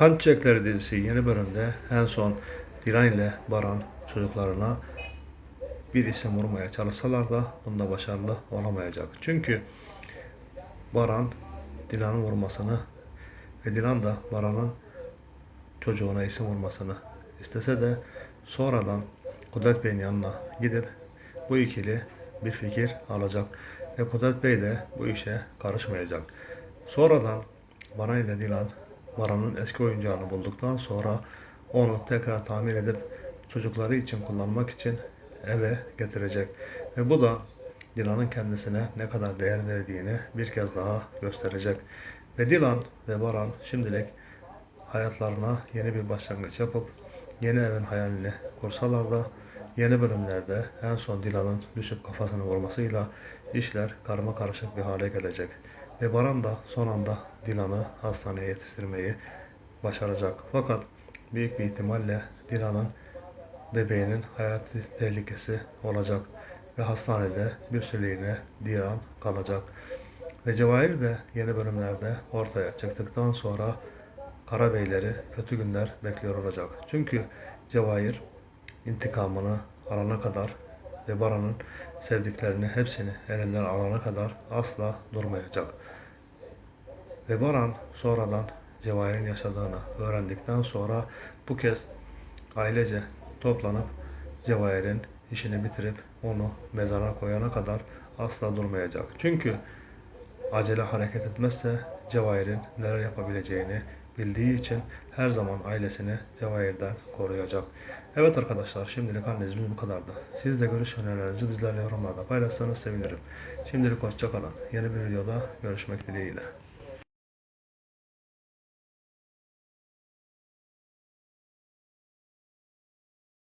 Kan Çiçekleri dizisi yeni bölümde en son Dilan ile Baran çocuklarına bir isim vurmaya çalışsalar da bunda başarılı olamayacak. Çünkü Baran Dilan'ın vurmasını ve Dilan da Baran'ın çocuğuna isim vurmasını istese de sonradan Kudret Bey'in yanına gidip bu ikili bir fikir alacak ve Kudret Bey de bu işe karışmayacak. Sonradan Baran ile Dilan Baran'ın eski oyuncağını bulduktan sonra onu tekrar tamir edip çocukları için kullanmak için eve getirecek. Ve bu da Dilan'ın kendisine ne kadar değer verdiğini bir kez daha gösterecek. Ve Dilan ve Baran şimdilik hayatlarına yeni bir başlangıç yapıp yeni evin hayalini kursalar da yeni bölümlerde en son Dilan'ın düşüp kafasını vurmasıyla işler karma karışık bir hale gelecek. Ve Baran da son anda Dilan'ı hastaneye yetiştirmeyi başaracak. Fakat büyük bir ihtimalle Dilan'ın bebeğinin hayati tehlikesi olacak ve hastanede bir süreliğine Dilan kalacak. Ve Cevahir de yeni bölümlerde ortaya çıktıktan sonra Karabeyleri kötü günler bekliyor olacak. Çünkü Cevahir intikamını alana kadar ve Baran'ın sevdiklerini hepsini elinden alana kadar asla durmayacak. Ve Baran sonradan Cevahir'in yaşadığını öğrendikten sonra bu kez ailece toplanıp Cevahir'in işini bitirip onu mezara koyana kadar asla durmayacak. Çünkü acele hareket etmezse Cevahir'in neler yapabileceğini bildiği için her zaman ailesini Cevahir'den koruyacak. Evet arkadaşlar şimdilik analizimiz bu kadardı. Siz de görüş önerilerinizi bizlerle yorumlarda paylaşsanız sevinirim. Şimdilik hoşçakalın. Yeni bir videoda görüşmek dileğiyle.